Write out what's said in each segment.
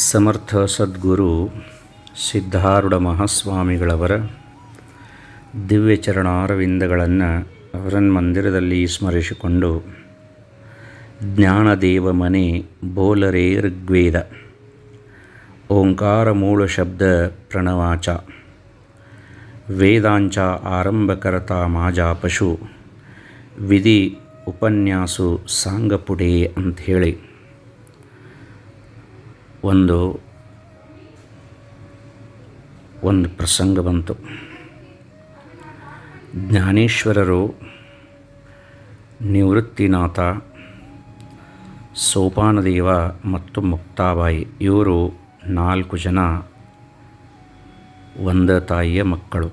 ಸಮರ್ಥ ಸದ್ಗುರು ಸಿದ್ಧಾರೂಢ ಮಹಾಸ್ವಾಮಿಗಳವರ ದಿವ್ಯ ಚರಣಾರವಿಂದಗಳನ್ನು ಮಂದಿರದಲ್ಲಿ ಸ್ಮರಿಸಿಕೊಂಡು ಜ್ಞಾನದೇವ ಮನೆ ಬೋಲರೇ ಋಗ್ವೇದ ಓಂಕಾರ ಮೂಲ ಶಬ್ದ ಪ್ರಣವಾಚ, ವೇದಾಂಚ ಆರಂಭಕರ್ತ ಮಾಜಾ ಪಶು, ವಿಧಿ ಉಪನ್ಯಾಸು ಸಾಂಗಪುಡೆ ಅಂಥೇಳಿ. ಒಂದು ಒಂದು ಪ್ರಸಂಗ ಬಂತು. ಜ್ಞಾನೇಶ್ವರರು ನಿವೃತ್ತಿನಾಥ ಸೋಪಾನದೇವ ಮತ್ತು ಮುಕ್ತಾಬಾಯಿ, ಇವರು ನಾಲ್ಕು ಜನ ಒಂದ ತಾಯಿಯ ಮಕ್ಕಳು.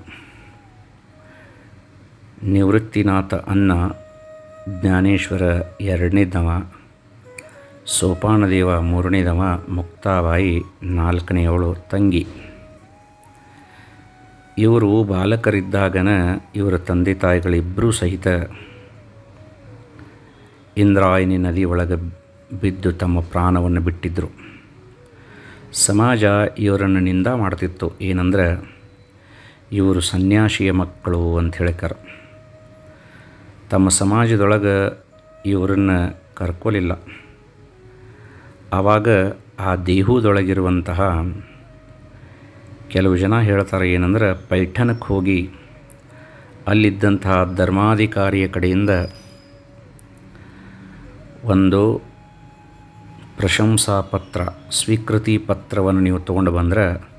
ನಿವೃತ್ತಿನಾಥ ಅನ್ನ ಜ್ಞಾನೇಶ್ವರ ಎರಡನೇದವ ಸೋಪಾನದೇವ ಮೂರನೇದವ ಮುಕ್ತಾಬಾಯಿ ನಾಲ್ಕನೆಯವಳು ತಂಗಿ. ಇವರು ಬಾಲಕರಿದ್ದಾಗನ ಇವರ ತಂದೆ ತಾಯಿಗಳಿಬ್ಬರೂ ಸಹಿತ ಇಂದ್ರಾಯಣಿ ನದಿ ಒಳಗೆ ಬಿದ್ದು ತಮ್ಮ ಪ್ರಾಣವನ್ನು ಬಿಟ್ಟಿದ್ದರು ಸಮಾಜ ಇವರನ್ನು ನಿಂದ ಮಾಡ್ತಿತ್ತು. ಏನಂದ್ರೆ, ಇವರು ಸನ್ಯಾಸಿಯ ಮಕ್ಕಳು ಅಂತ ಹೇಳಿಕರ ತಮ್ಮ ಸಮಾಜದೊಳಗೆ ಇವರನ್ನು ಕರ್ಕೊಲಿಲ್ಲ. ಆವಾಗ ಆ ದೇಹದೊಳಗಿರುವಂತಹ ಕೆಲವು ಜನ ಹೇಳ್ತಾರೆ ಏನಂದ್ರೆ ಪೈಠನಕ್ಕೆ ಹೋಗಿ ಅಲ್ಲಿದ್ದಂತಹ ಧರ್ಮಾಧಿಕಾರಿಯ ಕಡೆಯಿಂದ ಒಂದು ಪ್ರಶಂಸಾ ಪತ್ರ, ಸ್ವೀಕೃತಿ ಪತ್ರವನ್ನು ನೀವು ತೊಗೊಂಡು ಬಂದರೆ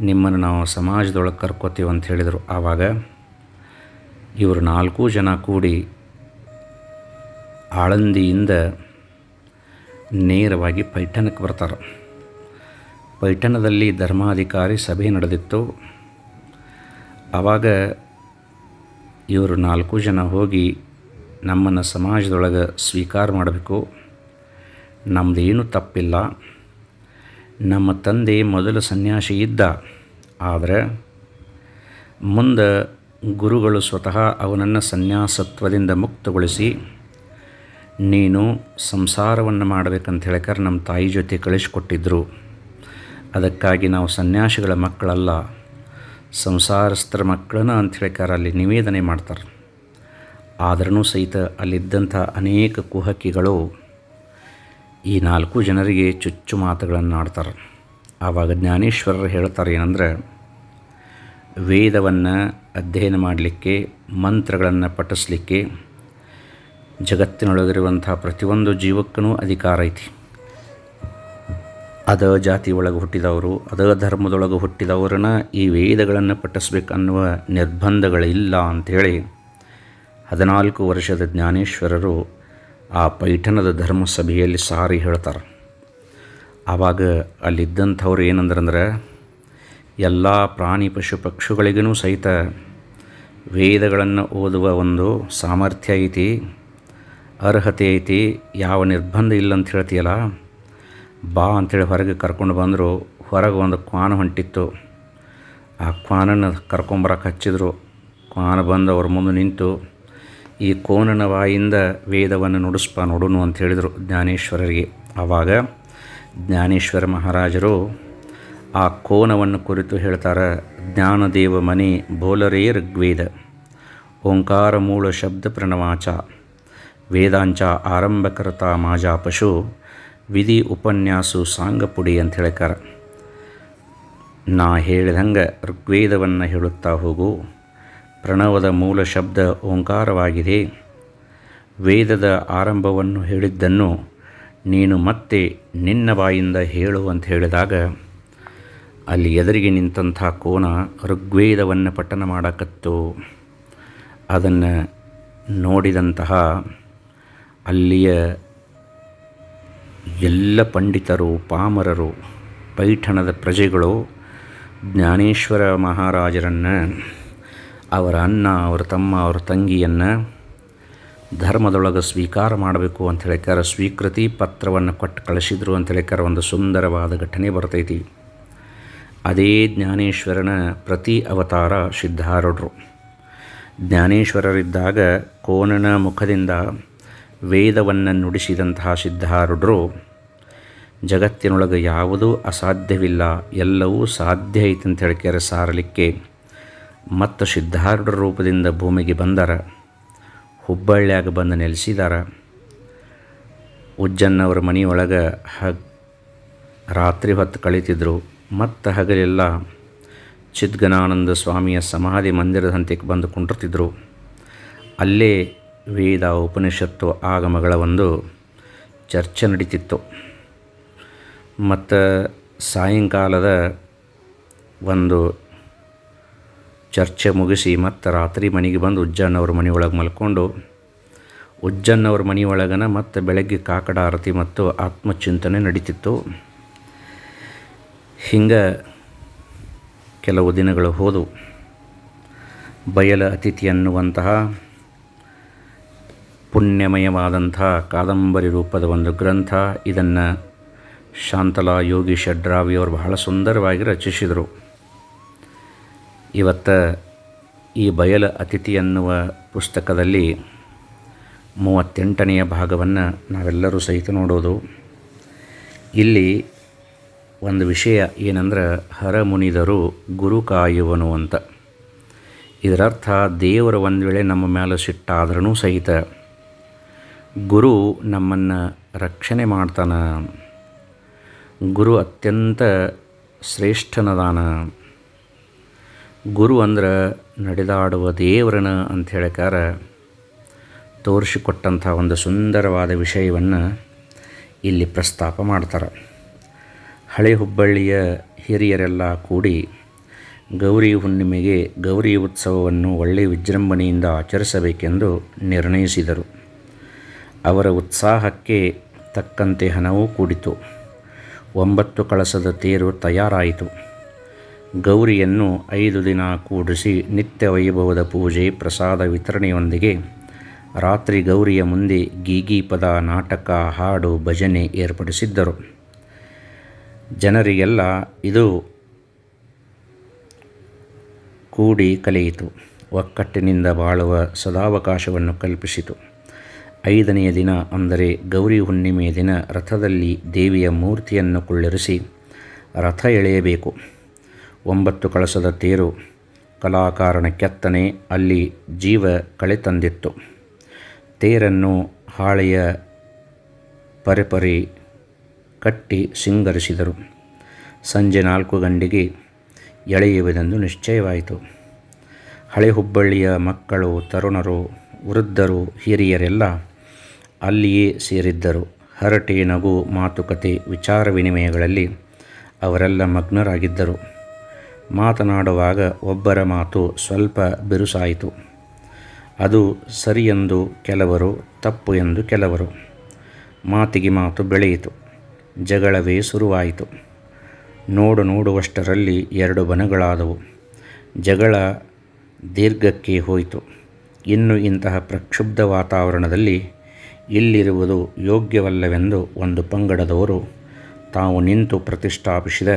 ನಿಮ್ಮನ್ನು ನಾವು ಸಮಾಜದೊಳಗೆ ಕರ್ಕೋತೀವಿ ಅಂತ ಹೇಳಿದರು. ಆವಾಗ ಇವರು ನಾಲ್ಕು ಜನ ಕೂಡಿ ಆಳಂದಿಯಿಂದ ನೇರವಾಗಿ ಪೈಠಣಕ್ಕೆ ಬರ್ತಾರೆ. ಪೈಠಣದಲ್ಲಿ ಧರ್ಮಾಧಿಕಾರಿ ಸಭೆ ನಡೆದಿತ್ತು. ಆವಾಗ ಇವರು ನಾಲ್ಕು ಜನ ಹೋಗಿ ನಮ್ಮನ್ನು ಸಮಾಜದೊಳಗೆ ಸ್ವೀಕಾರ ಮಾಡಬೇಕು. ನಮ್ಮದೇನು ತಪ್ಪಿಲ್ಲ. ನಮ್ಮ ತಂದೆ ಮೊದಲು ಸನ್ಯಾಸಿ ಇದ್ದ. ಆದರೆ ಮುಂದೆ ಗುರುಗಳು ಸ್ವತಃ ಅವನನ್ನು ಸನ್ಯಾಸತ್ವದಿಂದ ಮುಕ್ತಗೊಳಿಸಿ ನೀನು ಸಂಸಾರವನ್ನು ಮಾಡಬೇಕಂತ ಹೇಳ್ಕಾರ ನಮ್ಮ ತಾಯಿ ಜೊತೆ ಕಳಿಸ್ಕೊಟ್ಟಿದ್ರು. ಅದಕ್ಕಾಗಿ ನಾವು ಸನ್ಯಾಸಿಗಳ ಮಕ್ಕಳಲ್ಲ, ಸಂಸಾರಸ್ಥರ ಮಕ್ಕಳನ್ನ ಅಂತ ಹೇಳ್ಕಾರ ಅಲ್ಲಿ ನಿವೇದನೆ ಮಾಡ್ತಾರೆ. ಆದ್ರೂ ಸಹಿತ ಅಲ್ಲಿದ್ದಂಥ ಅನೇಕ ಕುಹಕಿಗಳು ಈ ನಾಲ್ಕು ಜನರಿಗೆ ಚುಚ್ಚು ಮಾತುಗಳನ್ನು ಆಡ್ತಾರೆ. ಆವಾಗ ಜ್ಞಾನೇಶ್ವರರು ಹೇಳ್ತಾರೆ ಏನಂದ್ರೆ, ವೇದವನ್ನು ಅಧ್ಯಯನ ಮಾಡಲಿಕ್ಕೆ, ಮಂತ್ರಗಳನ್ನು ಪಠಿಸ್ಲಿಕ್ಕೆ ಜಗತ್ತಿನೊಳಗಿರುವಂಥ ಪ್ರತಿಯೊಂದು ಜೀವಕ್ಕೂ ಅಧಿಕಾರ ಐತಿ. ಅದ ಜಾತಿ ಒಳಗೆ ಹುಟ್ಟಿದವರು, ಅದ ಧರ್ಮದೊಳಗೆ ಹುಟ್ಟಿದವರನ್ನ ಈ ವೇದಗಳನ್ನು ಪಠಿಸ್ಬೇಕು ಅನ್ನುವ ನಿರ್ಬಂಧಗಳಿಲ್ಲ ಅಂಥೇಳಿ ಹದಿನಾಲ್ಕು ವರ್ಷದ ಜ್ಞಾನೇಶ್ವರರು ಆ ಪೈಠನದ ಧರ್ಮ ಸಭೆಯಲ್ಲಿ ಸಾರಿ ಹೇಳ್ತಾರೆ. ಆವಾಗ ಅಲ್ಲಿದ್ದಂಥವ್ರು ಏನಂದ್ರಂದ್ರೆ, ಎಲ್ಲ ಪ್ರಾಣಿ ಪಶು ಪಕ್ಷಿಗಳಿಗೂ ಸಹಿತ ವೇದಗಳನ್ನು ಓದುವ ಒಂದು ಸಾಮರ್ಥ್ಯ ಐತಿ. ಅರ್ಹತೆ ಐತಿ, ಯಾವ ನಿರ್ಬಂಧ ಇಲ್ಲ ಅಂತ ಹೇಳ್ತೀಯಲ್ಲ? ಬಾ ಅಂಥೇಳಿ ಹೊರಗೆ ಕರ್ಕೊಂಡು ಬಂದರು, ಹೊರಗೆ ಒಂದು ಕ್ವಾನ ಹೊಂಟಿತ್ತು. ಆ ಕ್ವಾನನ್ನು ಕರ್ಕೊಂಬರಕ್ಕೆ ಹಚ್ಚಿದ್ರು. ಕ್ವಾನ ಬಂದು ಅವ್ರ ಮುಂದೆ ನಿಂತು, ಈ ಕೋನನ ವಾಯಿಂದ ವೇದವನ್ನು ನುಡಿಸ್ಪ ನೋಡುನು ಅಂತ ಹೇಳಿದರು ಜ್ಞಾನೇಶ್ವರರಿಗೆ. ಆವಾಗ ಜ್ಞಾನೇಶ್ವರ ಮಹಾರಾಜರು ಆ ಕೋನವನ್ನು ಕುರಿತು ಹೇಳ್ತಾರೆ, ಜ್ಞಾನದೇವ ಮನೆ ಬೋಲರೇ ಋಗ್ವೇದ, ಓಂಕಾರ ಮೂಲ ಶಬ್ದ ಪ್ರಣವಾಚ ವೇದಾಂಚ ಆರಂಭಕರ್ತ ಮಾಜಾ ಪಶು ವಿಧಿ ಉಪನ್ಯಾಸು ಸಾಂಗಪುಡಿ ಅಂತ ಹೇಳ್ಕಾರ ನಾ ಹೇಳಿದಂಗೆ ಋಗ್ವೇದವನ್ನು ಹೇಳುತ್ತಾ ಹೋಗು. ಪ್ರಣವದ ಮೂಲ ಶಬ್ದ ಓಂಕಾರವಾಗಿದೆ. ವೇದದ ಆರಂಭವನ್ನು ಹೇಳಿದ್ದನ್ನು ನೀನು ಮತ್ತೆ ನಿನ್ನ ಬಾಯಿಂದ ಹೇಳು ಅಂತ ಹೇಳಿದಾಗ, ಅಲ್ಲಿ ಎದುರಿಗೆ ನಿಂತಹ ಕೋನ ಋಗ್ವೇದವನ್ನು ಪಠನ ಮಾಡಕತ್ತು. ಅದನ್ನು ನೋಡಿದಂತಹ ಅಲ್ಲಿಯ ಎಲ್ಲ ಪಂಡಿತರು, ಪಾಮರರು, ಪೈಠಣದ ಪ್ರಜೆಗಳು ಜ್ಞಾನೇಶ್ವರ ಮಹಾರಾಜರನ್ನು, ಅವರ ಅಣ್ಣ, ಅವರ ತಮ್ಮ, ಅವರ ತಂಗಿಯನ್ನು ಧರ್ಮದೊಳಗೆ ಸ್ವೀಕಾರ ಮಾಡಬೇಕು ಅಂತ ಹೇಳಿಕಾರ ಸ್ವೀಕೃತಿ ಪತ್ರವನ್ನು ಕೊಟ್ಟು ಕಳಿಸಿದ್ರು ಅಂತ ಹೇಳಿಕಾರ ಒಂದು ಸುಂದರವಾದ ಘಟನೆ ಬರ್ತೈತಿ. ಅದೇ ಜ್ಞಾನೇಶ್ವರನ ಪ್ರತಿ ಅವತಾರ ಸಿದ್ಧಾರೂಢರು. ಜ್ಞಾನೇಶ್ವರರಿದ್ದಾಗ ಕೋನನ ಮುಖದಿಂದ ವೇದವನ್ನು ನುಡಿಸಿದಂತಹ ಸಿದ್ಧಾರುಡರು ಜಗತ್ತಿನೊಳಗೆ ಯಾವುದೂ ಅಸಾಧ್ಯವಿಲ್ಲ, ಎಲ್ಲವೂ ಸಾಧ್ಯ ಐತೆ ಅಂತ ಹೇಳ್ಕ್ಯಾರ ಸಾರಲಿಕ್ಕೆ ಮತ್ತು ಸಿದ್ಧಾರೂಢ ರೂಪದಿಂದ ಭೂಮಿಗೆ ಬಂದಾರ, ಹುಬ್ಬಳ್ಳಿಯಾಗ ಬಂದು ನೆಲೆಸಿದಾರ. ಉಜ್ಜನ್ನವರ ಮನೆಯೊಳಗೆ ಹ ರಾತ್ರಿ ಹೊತ್ತು ಕಳೀತಿದ್ರು, ಮತ್ತು ಹಗಲೆಲ್ಲ ಚಿದ್ಗನಾನಂದ ಸ್ವಾಮಿಯ ಸಮಾಧಿ ಮಂದಿರದ ಹಂತಕ್ಕೆ ಬಂದು ಕುಂಡಿರ್ತಿದ್ರು. ಅಲ್ಲೇ ವೇದ ಉಪನಿಷತ್ತು ಆಗಮಗಳ ಒಂದು ಚರ್ಚೆ ನಡೀತಿತ್ತು. ಮತ್ತು ಸಾಯಂಕಾಲದ ಒಂದು ಚರ್ಚೆ ಮುಗಿಸಿ ಮತ್ತು ರಾತ್ರಿ ಮನೆಗೆ ಬಂದು ಉಜ್ಜನ್ನವ್ರ ಮನೆಯೊಳಗೆ ಮಲ್ಕೊಂಡು ಉಜ್ಜನ್ನವ್ರ ಮನೆಯೊಳಗನ ಮತ್ತು ಬೆಳಗ್ಗೆ ಕಾಕಡ ಆರತಿ ಮತ್ತು ಆತ್ಮಚಿಂತನೆ ನಡೀತಿತ್ತು. ಹಿಂಗೆ ಕೆಲವು ದಿನಗಳು ಹೋದು ಬಯಲ ಅತಿಥಿ ಅನ್ನುವಂತಹ ಪುಣ್ಯಮಯವಾದಂಥ ಕಾದಂಬರಿ ರೂಪದ ಒಂದು ಗ್ರಂಥ ಇದನ್ನು ಶಾಂತಲಾ ಯೋಗಿ ಷಡ್ರಾವಿಯವರು ಬಹಳ ಸುಂದರವಾಗಿ ರಚಿಸಿದರು. ಇವತ್ತು ಈ ಬಯಲ ಅತಿಥಿ ಅನ್ನುವ ಪುಸ್ತಕದಲ್ಲಿ ಮೂವತ್ತೆಂಟನೆಯ ಭಾಗವನ್ನು ನಾವೆಲ್ಲರೂ ಸಹಿತ ನೋಡೋದು. ಇಲ್ಲಿ ಒಂದು ವಿಷಯ ಏನಂದ್ರೆ ಹರಮುನಿದರು ಗುರು ಕಾಯುವನು ಅಂತ. ಇದರರ್ಥ ದೇವರ ಒಂದು ವೇಳೆ ನಮ್ಮ ಮೇಲೆ ಸಿಟ್ಟಾದ್ರೂ ಸಹಿತ ಗುರು ನಮ್ಮನ್ನು ರಕ್ಷಣೆ ಮಾಡ್ತಾನೆ. ಗುರು ಅತ್ಯಂತ ಶ್ರೇಷ್ಠನದಾನ. ಗುರು ಅಂದ್ರೆ ನಡೆದಾಡುವ ದೇವರನ ಅಂತ ಹೇಳ್ಕಾರ ತೋರಿಸಿಕೊಟ್ಟಂಥ ಒಂದು ಸುಂದರವಾದ ವಿಷಯವನ್ನು ಇಲ್ಲಿ ಪ್ರಸ್ತಾಪ ಮಾಡ್ತಾರೆ. ಹಳೆ ಹುಬ್ಬಳ್ಳಿಯ ಹಿರಿಯರೆಲ್ಲ ಕೂಡಿ ಗೌರಿ ಹುಣ್ಣಿಮೆಗೆ ಗೌರಿ ಉತ್ಸವವನ್ನು ಒಳ್ಳೆಯ ವಿಜೃಂಭಣೆಯಿಂದ ಆಚರಿಸಬೇಕೆಂದು ನಿರ್ಣಯಿಸಿದರು. ಅವರ ಉತ್ಸಾಹಕ್ಕೆ ತಕ್ಕಂತೆ ಹಣವೂ ಕೂಡಿತು. ಒಂಬತ್ತು ಕಳಸದ ತೇರು ತಯಾರಾಯಿತು. ಗೌರಿಯನ್ನು ಐದು ದಿನ ಕೂಡಿಸಿ ನಿತ್ಯ ವೈಭವದ ಪೂಜೆ, ಪ್ರಸಾದ ವಿತರಣೆಯೊಂದಿಗೆ ರಾತ್ರಿ ಗೌರಿಯ ಮುಂದೆ ಗೀಗಿ ಪದ ನಾಟಕ, ಹಾಡು, ಭಜನೆ ಏರ್ಪಡಿಸಿದ್ದರು. ಜನರಿಗೆಲ್ಲ ಇದು ಕೂಡಿ ಕಲಿಯಿತು. ಒಕ್ಕಟ್ಟಿನಿಂದ ಬಾಳುವ ಸದಾವಕಾಶವನ್ನು ಕಲ್ಪಿಸಿತು. ಐದನೆಯ ದಿನ ಅಂದರೆ ಗೌರಿ ಹುಣ್ಣಿಮೆಯ ದಿನ ರಥದಲ್ಲಿ ದೇವಿಯ ಮೂರ್ತಿಯನ್ನು ಕುಳ್ಳಿರಿಸಿ ರಥ ಎಳೆಯಬೇಕು. ಒಂಬತ್ತು ಕಳಸದ ತೇರು ಕಲಾಕಾರನ ಕೆತ್ತನೆ ಅಲ್ಲಿ ಜೀವ ಕಳೆ ತಂದಿತ್ತು. ತೇರನ್ನು ಹಾಳೆಯ ಪರಿಪರಿ ಕಟ್ಟಿ ಸಿಂಗರಿಸಿದರು. ಸಂಜೆ ನಾಲ್ಕು ಗಂಟೆಗೆ ಎಳೆಯುವುದೆಂದು ನಿಶ್ಚಯವಾಯಿತು. ಹಳೆ ಹುಬ್ಬಳ್ಳಿಯ ಮಕ್ಕಳು, ತರುಣರು, ವೃದ್ಧರು, ಹಿರಿಯರೆಲ್ಲ ಅಲ್ಲಿಯೇ ಸೇರಿದ್ದರು. ಹರಟೆ ನಗು ಮಾತುಕತೆ ವಿಚಾರ ವಿನಿಮಯಗಳಲ್ಲಿ ಅವರೆಲ್ಲ ಮಗ್ನರಾಗಿದ್ದರು. ಮಾತನಾಡುವಾಗ ಒಬ್ಬರ ಮಾತು ಸ್ವಲ್ಪ ಬಿರುಸಾಯಿತು. ಅದು ಸರಿಯೆಂದು ಕೆಲವರು, ತಪ್ಪು ಎಂದು ಕೆಲವರು. ಮಾತಿಗೆ ಮಾತು ಬೆಳೆಯಿತು. ಜಗಳವೇ ಶುರುವಾಯಿತು. ನೋಡು ನೋಡುವಷ್ಟರಲ್ಲಿ ಎರಡು ಬನಗಳಾದವು. ಜಗಳ ದೀರ್ಘಕ್ಕೆ ಹೋಯಿತು. ಇನ್ನು ಇಂತಹ ಪ್ರಕ್ಷುಬ್ಧ ವಾತಾವರಣದಲ್ಲಿ ಇಲ್ಲಿರುವುದು ಯೋಗ್ಯವಲ್ಲವೆಂದು ಒಂದು ಪಂಗಡದವರು ತಾವು ನಿಂತು ಪ್ರತಿಷ್ಠಾಪಿಸಿದ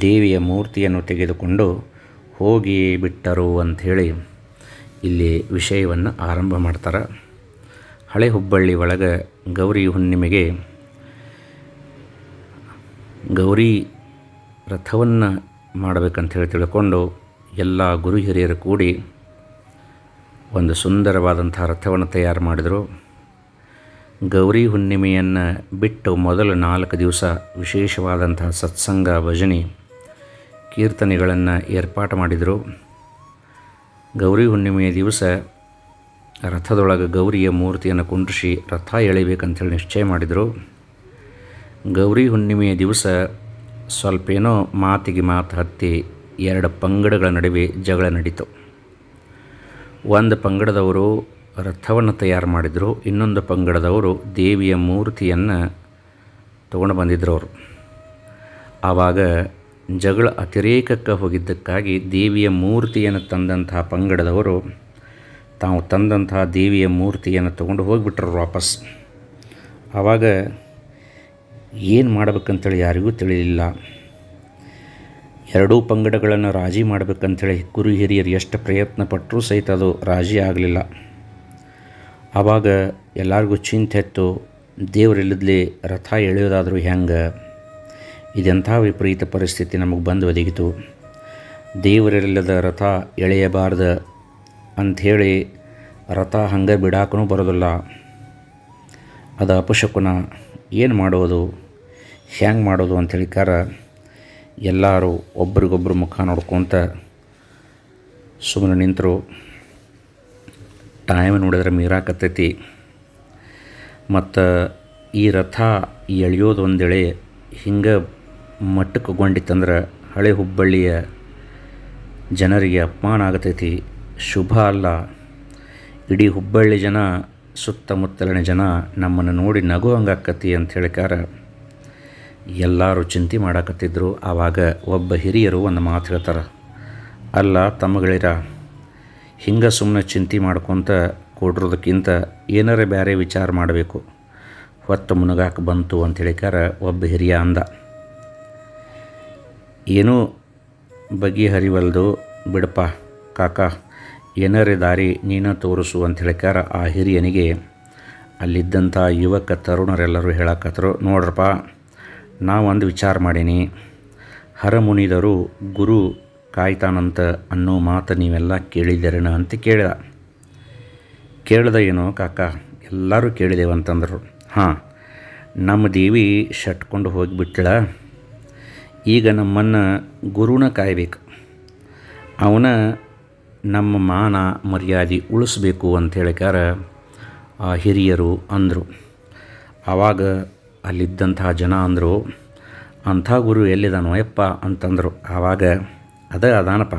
ದೇವಿಯ ಮೂರ್ತಿಯನ್ನು ತೆಗೆದುಕೊಂಡು ಹೋಗಿಯೇ ಬಿಟ್ಟರು ಅಂಥೇಳಿ ಇಲ್ಲಿ ವಿಷಯವನ್ನು ಆರಂಭ ಮಾಡ್ತಾರೆ. ಹಳೆ ಹುಬ್ಬಳ್ಳಿ ಒಳಗೆ ಗೌರಿ ಹುಣ್ಣಿಮೆಗೆ ಗೌರಿ ರಥವನ್ನು ಮಾಡಬೇಕಂಥೇಳಿ ತಿಳ್ಕೊಂಡು ಎಲ್ಲ ಗುರು ಹಿರಿಯರು ಕೂಡಿ ಒಂದು ಸುಂದರವಾದಂಥ ರಥವನ್ನು ತಯಾರು ಮಾಡಿದರು. ಗೌರಿ ಹುಣ್ಣಿಮೆಯನ್ನು ಬಿಟ್ಟು ಮೊದಲು ನಾಲ್ಕು ದಿವಸ ವಿಶೇಷವಾದಂತಹ ಸತ್ಸಂಗ ಭಜನೆ ಕೀರ್ತನೆಗಳನ್ನು ಏರ್ಪಾಟು ಮಾಡಿದರು. ಗೌರಿ ಹುಣ್ಣಿಮೆಯ ದಿವಸ ರಥದೊಳಗೆ ಗೌರಿಯ ಮೂರ್ತಿಯನ್ನು ಕುಂಡ್ರಿಸಿ ರಥ ಎಳಿಬೇಕಂತೇಳಿ ನಿಶ್ಚಯ ಮಾಡಿದರು. ಗೌರಿ ಹುಣ್ಣಿಮೆಯ ದಿವಸ ಸ್ವಲ್ಪ ಏನೋ ಮಾತಿಗೆ ಮಾತು ಹತ್ತಿ ಎರಡು ಪಂಗಡಗಳ ನಡುವೆ ಜಗಳ ನಡೀತು. ಒಂದು ಪಂಗಡದವರು ರಥವನ್ನು ತಯಾರು ಮಾಡಿದರು. ಇನ್ನೊಂದು ಪಂಗಡದವರು ದೇವಿಯ ಮೂರ್ತಿಯನ್ನು ತೊಗೊಂಡು ಬಂದಿದ್ದರು ಅವರು ಆವಾಗ ಜಗಳ ಅತಿರೇಕಕ್ಕೆ ಹೋಗಿದ್ದಕ್ಕಾಗಿ ದೇವಿಯ ಮೂರ್ತಿಯನ್ನು ತಂದಂತಹ ಪಂಗಡದವರು ತಾವು ತಂದಂತಹ ದೇವಿಯ ಮೂರ್ತಿಯನ್ನು ತೊಗೊಂಡು ಹೋಗಿಬಿಟ್ರು ವಾಪಸ್. ಆವಾಗ ಏನು ಮಾಡಬೇಕಂತೇಳಿ ಯಾರಿಗೂ ತಿಳಿಲಿಲ್ಲ. ಎರಡೂ ಪಂಗಡಗಳನ್ನು ರಾಜಿ ಮಾಡಬೇಕಂತೇಳಿ ಕುರು ಹಿರಿಯರು ಎಷ್ಟು ಪ್ರಯತ್ನ ಪಟ್ಟರೂ ಸಹಿತ ಅದು ರಾಜಿ ಆಗಲಿಲ್ಲ. ಆವಾಗ ಎಲ್ಲರಿಗೂ ಚಿಂತೆತ್ತು ದೇವರಿಲ್ಲದ್ಲಿ ರಥ ಎಳೆಯೋದಾದರೂ ಹೆಂಗೆ? ಇದೆಂಥ ವಿಪರೀತ ಪರಿಸ್ಥಿತಿ ನಮಗೆ ಬಂದು ಒದಗಿತು. ದೇವರಿಲ್ಲದ ರಥ ಎಳೆಯಬಾರ್ದ ಅಂಥೇಳಿ ರಥ ಹಂಗೆ ಬಿಡಾಕೂ ಬರೋದಿಲ್ಲ. ಅದು ಅಪಶಕುನ ಏನು ಮಾಡೋದು, ಹ್ಯಾಂಗೆ ಮಾಡೋದು ಅಂಥೇಳಿ ಕಾರ ಎಲ್ಲರೂ ಒಬ್ರಿಗೊಬ್ಬರು ಮುಖ ನೋಡ್ಕೊತ ಸುಮ್ಮನೆ ನಿಂತರು. ಟೈಮ್ ನೋಡಿದ್ರೆ ಮೀರಾಕತ್ತೈತಿ ಮತ್ತು ಈ ರಥ ಎಳೆಯೋದು ಒಂದೇಳೆ ಹಿಂಗೆ ಮಟ್ಟಕ್ಕೆ ಗೊಂಡಿತ್ತಂದ್ರೆ ಹಳೆ ಹುಬ್ಬಳ್ಳಿಯ ಜನರಿಗೆ ಅಪಮಾನ ಆಗತೈತಿ. ಶುಭ ಅಲ್ಲ. ಇಡೀ ಹುಬ್ಬಳ್ಳಿ ಜನ, ಸುತ್ತಮುತ್ತಲಿನ ಜನ ನಮ್ಮನ್ನು ನೋಡಿ ನಗು ಹಂಗಾಕತಿ ಅಂತ ಹೇಳಿಕಾರ ಎಲ್ಲರೂ ಚಿಂತೆ ಮಾಡಾಕತ್ತಿದ್ರು. ಆವಾಗ ಒಬ್ಬ ಹಿರಿಯರು ಒಂದು ಮಾತು ಹೇಳ್ತಾರೆ. ಅಲ್ಲ ತಮ್ಮಗಳಿರ ಹಿಂಗೆ ಸುಮ್ಮನೆ ಚಿಂತೆ ಮಾಡ್ಕೊತ ಕೊಡ್ರೋದಕ್ಕಿಂತ ಏನಾರ ಬೇರೆ ವಿಚಾರ ಮಾಡಬೇಕು. ಹೊತ್ತು ಮುನಗಾಕೆ ಬಂತು ಅಂತ ಹೇಳಿಕಾರ ಒಬ್ಬ ಹಿರಿಯ ಅಂದ. ಏನೂ ಬಗೆಹರಿವಲ್ದು ಬಿಡಪ್ಪ ಕಾಕ, ಏನಾರ ದಾರಿ ನೀನ ತೋರಿಸು ಅಂತ ಹೇಳಿಕಾರ ಆ ಹಿರಿಯನಿಗೆ ಅಲ್ಲಿದ್ದಂಥ ಯುವಕ ತರುಣರೆಲ್ಲರೂ ಹೇಳಕತ್ತರು ನೋಡ್ರಪ್ಪ ಒಂದು ವಿಚಾರ ಮಾಡೀನಿ. ಹರಮುನಿದರು ಗುರು ಕಾಯ್ತಾನಂತ ಅನ್ನೋ ಮಾತು ನೀವೆಲ್ಲ ಕೇಳಿದ್ದೀರೇನ ಅಂತ ಕೇಳಿದ. ಕೇಳ್ದ ಏನೋ ಕಾಕ, ಎಲ್ಲರೂ ಕೇಳಿದೇವಂತಂದರು ಹಾಂ, ನಮ್ಮ ದೇವಿ ಶಟ್ಕೊಂಡು ಹೋಗಿಬಿಟ್ಟಳ ಈಗ ನಮ್ಮನ್ನು ಗುರುನ ಕಾಯಬೇಕು. ಅವನ ನಮ್ಮ ಮಾನ ಮರ್ಯಾದೆ ಉಳಿಸ್ಬೇಕು ಅಂತ ಹೇಳಿಕಾರ ಆ ಹಿರಿಯರು ಅಂದರು. ಆವಾಗ ಅಲ್ಲಿದ್ದಂತಹ ಜನ ಅಂದರು, ಅಂಥ ಗುರು ಎಲ್ಲಿದಾನೋ ಯಪ್ಪ ಅಂತಂದರು. ಆವಾಗ ಅದ ಅದಾನಪ್ಪ.